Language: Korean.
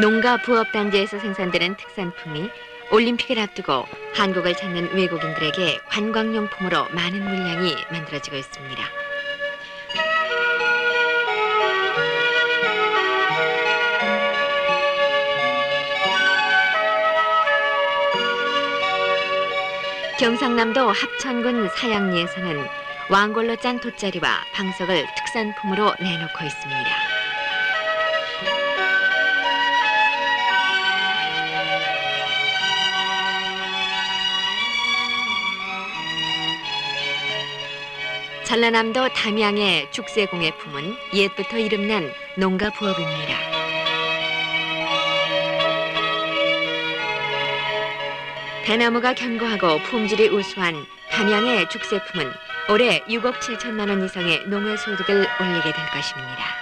농가 부업 단지에서 생산되는 특산품이 올림픽을 앞두고 한국을 찾는 외국인들에게 관광용품으로 많은 물량이 만들어지고 있습니다. 경상남도 합천군 사양리에서는 왕골로 짠 돗자리와 방석을 특산품으로 내놓고 있습니다. 전라남도 담양의 죽세공예품은 옛부터 이름난 농가 부업입니다. 대나무가 견고하고 품질이 우수한 담양의 죽세품은 올해 6억 7천만 원 이상의 농해 소득을 올리게 될 것입니다.